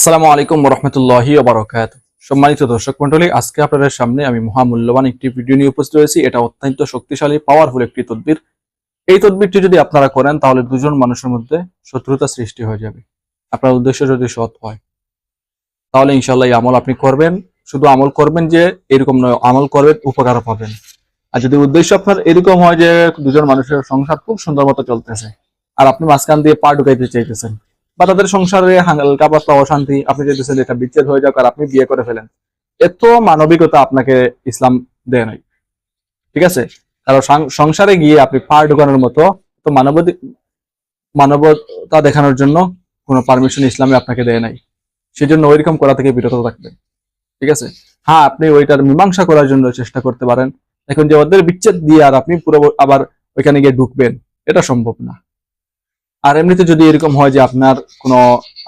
আসসালামু আলাইকুম রহমতুল্লাহি বারকাত সম্মানিত দর্শক মন্ডলী আজকে আপনাদের সামনে আমি মহামূল্যবান একটি ভিডিও নিয়ে উপস্থিত হয়েছি। এটা অত্যন্ত শক্তিশালী পাওয়ারফুল একটি তদবির। এই তদবিরটি যদি আপনারা করেন, তাহলে দুজন মানুষের মধ্যে শত্রুতা সৃষ্টি হয়ে যাবে। আপনার উদ্দেশ্য যদি সৎ হয়, তাহলে ইনশাল্লাহ এই আমল আপনি করবেন। শুধু আমল করবেন যে এরকম নয়, আমল করবেন উপকার পাবেন। আর যদি উদ্দেশ্য আপনার এরকম হয় যে দুজন মানুষের সংসার খুব সুন্দর মতো চলতেছে, আর আপনি মাঝখান দিয়ে পা ঢুকাইতে চাইতেছেন বা তাদের সংসারে হালকা পাতলা অশান্তি, আপনি চাইতেছেন এটা বিচ্ছেদ হয়ে যাক আর আপনি বিয়ে করে ফেলেন। এত মানবিকতা আপনাকে ইসলাম দেয় নাই। ঠিক আছে? কারণ সংসারে গিয়ে আপনি পা ঢুকানোর মতো তো মানবতী মানবতা দেখানোর জন্য কোনো পারমিশন ইসলামে আপনাকে দেয় নাই। সেই সেজন্য ওইরকম করা থেকে বিরত থাকবেন ঠিক আছে? হ্যাঁ আপনি ওইটার মীমাংসা করার জন্য চেষ্টা করতে পারেন। এখন যে ওদের বিচ্ছেদ দিয়ে আর আপনি পুরো আবার ওইখানে গিয়ে ঢুকবেন, এটা সম্ভব না। আর এমনিতে যদি এরকম হয় যে আপনার কোনো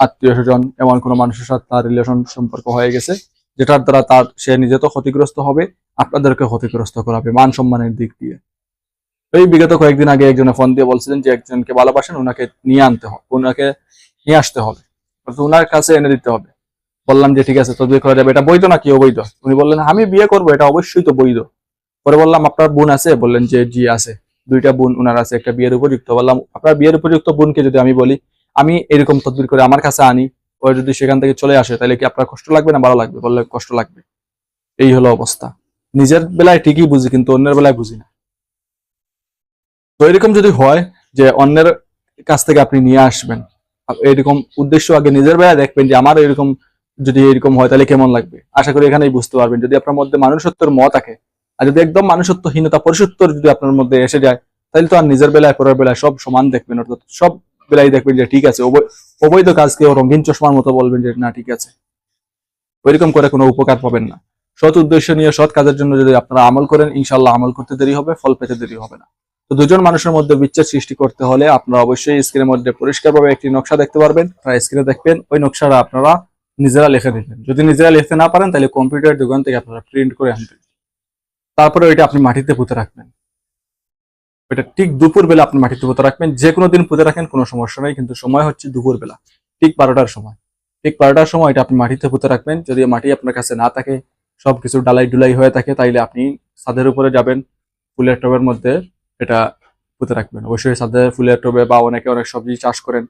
আত্মীয় স্বজন এমন কোনো মানুষের সাথে তার রিলেশন সম্পর্ক হয়ে গেছে, যেটার দ্বারা তার, সে নিজে তো ক্ষতিগ্রস্ত হবে, আপনাদেরকে ক্ষতিগ্রস্ত করাবে মান সম্মানের দিক দিয়ে। এই বিগত কয়েকদিন আগে একজনে ফোন দিয়ে বলছিলেন যে একজনকে ভালোবাসেন ওনাকে নিয়ে আনতে হবে ওনাকে নিয়ে আসতে হবে। ওনার কাছে এনে দিতে হবে। বললাম যে ঠিক আছে তো বিয়ে করা যাবে, এটা বৈধ নাকি অবৈধ? উনি বললেন, আমি বিয়ে করব, এটা অবশ্যই তো বৈধ। পরে বললাম, আপনার বোন আছে? বললেন যে, জি, আছে। দুইটা বোন, উনার আছে একটা বিয়ের উপযুক্ত। বললাম, আপনার বিয়ের উপযুক্ত বোনকে যদি আমি বলি, আমি এরকম তদবির করে আমার কাছে আনি, ও যদি সেখান থেকে চলে আসে, তাহলে কি আপনার কষ্ট লাগবে না ভালো লাগবে? বললে, কষ্ট লাগবে। এই হলো অবস্থা। নিজের বেলায় ঠিকই বুঝি, কিন্তু অন্যের বেলায় বুঝি না। তো এরকম যদি হয় যে অন্যের কাছ থেকে আপনি নিয়ে আসবেন এরকম উদ্দেশ্য আগে নিজের বেলায় দেখবেন যে আমার এরকম যদি এরকম হয়, তাহলে কেমন লাগবে? আশা করি এখানেই বুঝতে পারবেন। যদি আপনার মধ্যে মানুষত্বের মত থাকে আর যদি একদম মানুষত্বহীনতা, পরিশুত্তর যদি আপনার মধ্যে এসে যায়, তাহলে তো আর নিজের বেলায়, পরের বেলায় সব সমান দেখবেন, অর্থাৎ সব বেলায় দেখবেন যে ঠিক আছে, অবৈ- অবৈধ কাজকে রঙিন চশমার মতো বলবেন যে না, ঠিক আছে। ওইরকম করে কোনো উপকার পাবেন না। সৎ উদ্দেশ্য নিয়ে সৎ কাজের জন্য যদি আপনারা আমল করেন ইনশাল্লাহ আমল করতে দেরি হবে, ফল পেতে দেরি হবে না। তো দুজন মানুষের মধ্যে বিচ্ছেদ সৃষ্টি করতে হলে আপনারা অবশ্যই স্ক্রিনের মধ্যে পরিষ্কারভাবে একটি নকশা দেখতে পারবেন। আপনারা স্ক্রিনে দেখবেন, ওই নকশাটা আপনারা নিজেরা লিখে দিবেন। যদি নিজেরা লিখতে না পারেন, তাহলে কম্পিউটার দোকান থেকে আপনারা প্রিন্ট করে আনবেন। তারপরে ওইটা আপনি মাটিতে পুঁতে রাখবেন। ওইটা ঠিক দুপুর বেলা আপনি মাটিতে পুঁতে রাখবেন। যে কোনো দিন পুঁতে রাখেন, কোনো সমস্যা নেই, কিন্তু সময় হচ্ছে দুপুর বেলা ঠিক বারোটার সময়। ঠিক বারোটার সময় এটা আপনি মাটিতে পুঁতে রাখবেন। যদি মাটি আপনার কাছে না থাকে, সবকিছু ডালাই ডুলাই হয়ে থাকে, তাইলে আপনি ছাদের উপরে যাবেন, ফুলের টবের মধ্যে এটা পুঁতে রাখবেন। অবশ্যই ছাদের ফুলের টবে বা অনেকে অনেক সবজি চাষ করেন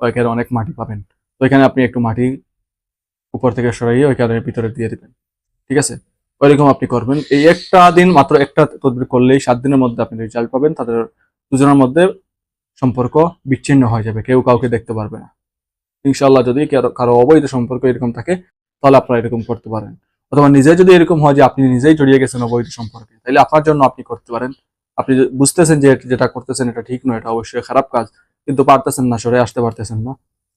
ওইখানে অনেক মাটি পাবেন। তো এখানে আপনি একটু মাটি উপর থেকে সরাইয়ে ওইখানে ভিতরে দিয়ে দেবেন। ঠিক আছে? ওইরকম আপনি করবেন। এই একটা দিন মাত্র একটা তদবির করলেই সাত দিনের মধ্যে আপনি রেজাল্ট পাবেন, তাদের দুজনের মধ্যে সম্পর্ক বিচ্ছিন্ন হয়ে যাবে, কেউ কাউকে দেখতে পারবে না। ইনশাল্লাহ যদি কারও অবৈধ সম্পর্ক এরকম থাকে, তাহলে আপনারা এরকম করতে পারেন। অথবা নিজে যদি এরকম হয় যে আপনি নিজেই জড়িয়ে গেছেন অবৈধ সম্পর্কে, তাহলে আপনার জন্য আপনি করতে পারেন। আপনি বুঝতেছেন যে যেটা করতেছেন এটা ঠিক নয়, এটা অবশ্যই খারাপ কাজ, কিন্তু পারতেছেন না, সরে আসতে পারতেছেন না।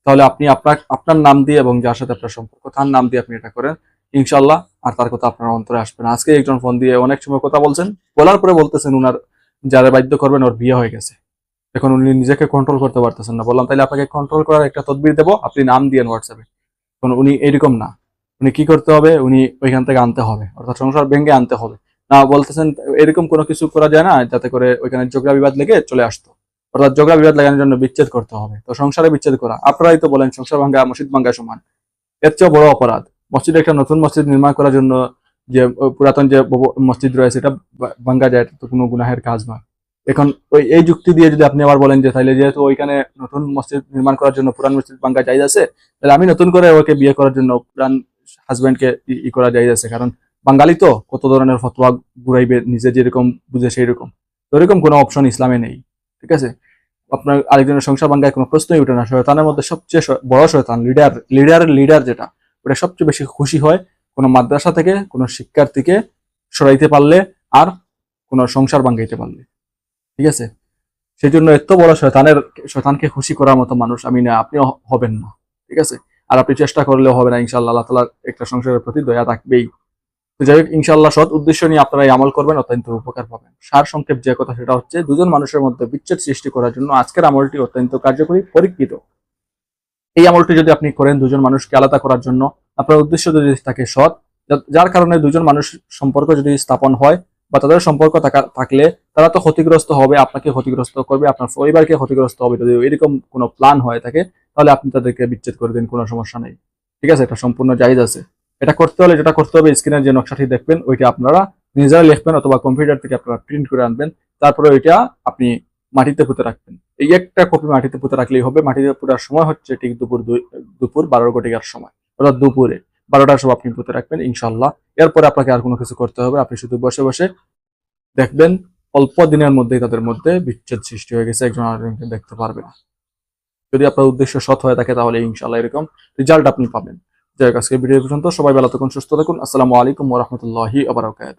তাহলে আপনি আপনার আপনার নাম দিয়ে এবং যার সাথে আপনার সম্পর্ক, তার নাম দিয়ে আপনি এটা করেন। ইনশাল্লাহ আর তার কথা আপনার অন্তরে আসবে না আজকে একজন ফোন দিয়ে অনেক সময় কথা বলছেন, বলার পরে বলতেছেন উনার যারা বাধ্য করবেন ওর বিয়ে হয়ে গেছে। এখন উনি নিজেকে কন্ট্রোল করতে পারতেছেন না। বললাম তাহলে আপনাকে কন্ট্রোল করার একটা তদবির দেবো, আপনি নাম দিয়েন হোয়াটসঅ্যাপে এখন উনি এরকম না। উনি কি করতে হবে? উনি ওইখান থেকে আনতে হবে। অর্থাৎ সংসার ভেঙে আনতে হবে। না, বলতেছেন এরকম কোনো কিছু করা যায় না, যাতে করে ওইখানে ঝগড়া বিবাদ লেগে চলে আসতো। অর্থাৎ ঝগড়া বিবাদ লাগানোর জন্য বিচ্ছেদ করতে হবে। তো সংসারে বিচ্ছেদ করা। আপনারাই তো বলেন, সংসার ভাঙ্গা, মসজিদ ভাঙ্গা সমান। এর চেয়েও বড় অপরাধ। মসজিদে একটা নতুন মসজিদ নির্মাণ করার জন্য যে পুরাতন যে মসজিদ রয়েছে, এটা ভাঙ্গা যায়, তো কোনো গুনাহের কাজ নয়। এখন ওই, এই যুক্তি দিয়ে যদি আপনি আবার বলেন যে তাহলে যেহেতু ওইখানে নতুন মসজিদ নির্মাণ করার জন্য পুরান মসজিদ ভাঙ্গা যাই আছে, তাহলে আমি নতুন করে ওকে বিয়ে করার জন্য পুরান হাজবেন্ডকে ই করা যাই আছে। কারণ বাঙালি তো কত ধরনের ফতোয়া ঘুরাইবে, নিজে যেরকম বুঝে সেই রকম তো এরকম কোনো অপশন ইসলামে নেই, ঠিক আছে? আপনার আরেকজনের সংসার ভাঙ্গায় কোনো প্রশ্নই উঠে না। শয়তানের মধ্যে সবচেয়ে বড় শয়তান লিডার লিডারের লিডার যেটা ওটা সবচেয়ে বেশি খুশি হয় কোনো মাদ্রাসা থেকে, কোনো শিক্ষার্থীকে সরাইতে পারলে আর কোনো সংসার ভাঙ্গাইতে পারলে। ঠিক আছে? সেই জন্য এত বড় শয়তানের, শয়তানকে খুশি করার মতো মানুষ আমি না, আপনিও হবেন না। ঠিক আছে? আর আপনি চেষ্টা করলেও হবে না ইনশাল্লাহ আল্লাহ তালার একটা সংসারের প্রতি দয়া থাকবেই। তো যাই হোক ইনশাল্লাহ সৎ উদ্দেশ্য নিয়ে আপনারা আমল করবেন, অত্যন্ত উপকার পাবেন। সার সংক্ষেপ যে কথা, সেটা হচ্ছে দুজন মানুষের মধ্যে বিচ্ছেদ সৃষ্টি করার জন্য আজকের আমলটি অত্যন্ত কার্যকরী, পরীক্ষিত। এই আমলটি যদি আপনি করেন দুজন মানুষকে আলাদা করার জন্য, আপনার উদ্দেশ্য যদি থাকে সৎ যার কারণে দুজন মানুষ সম্পর্ক যদি স্থাপন হয় বা তাদের সম্পর্ক থাকা- থাকলে তারা তো ক্ষতিগ্রস্ত হবে, আপনাকে ক্ষতিগ্রস্ত করবে, আপনার পরিবারকে ক্ষতিগ্রস্ত হবে। যদি এরকম কোনো প্ল্যান হয়ে থাকে তাহলে আপনি তাদেরকে বিচ্ছেদ করে দিন, কোনো সমস্যা নেই। ঠিক আছে? এটা সম্পূর্ণ জায়জ আছে। এটা করতে হলে যেটা করতে হবে স্ক্রিনের যে নকশাটি দেখবেন, ওইটা আপনারা নিজেরা লিখবেন অথবা কম্পিউটার থেকে আপনারা প্রিন্ট করে আনবেন। তারপরে ওইটা আপনি মাটিতে পুঁতে রাখবেন। এই একটা কপি মাটিতে পুঁতে রাখলেই হবে। মাটিতে পুরার সময় হচ্ছে ঠিক দুপুর দুপুর বারো ঘটিকার সময়। অর্থাৎ দুপুরে বারোটার সময় আপনি পুঁতে রাখবেন ইনশাল্লাহ এরপরে আপনাকে আর কোনো কিছু করতে হবে আপনি শুধু বসে বসে দেখবেন, অল্প দিনের মধ্যেই তাদের মধ্যে বিচ্ছেদ সৃষ্টি হয়ে গেছে। একজন আরেকজনকে দেখতে পারবে না যদি আপনার উদ্দেশ্য সৎ হয়ে থাকে তাহলে ইনশাল্লাহ এরকম রেজাল্ট আপনি পাবেন। যাই আজকে ভিডিও পর্যন্ত। সবাই বেলা তখন সুস্থ থাকুন। আসসালামু আলাইকুম ওরহমতুল্লাহি আবরাকাত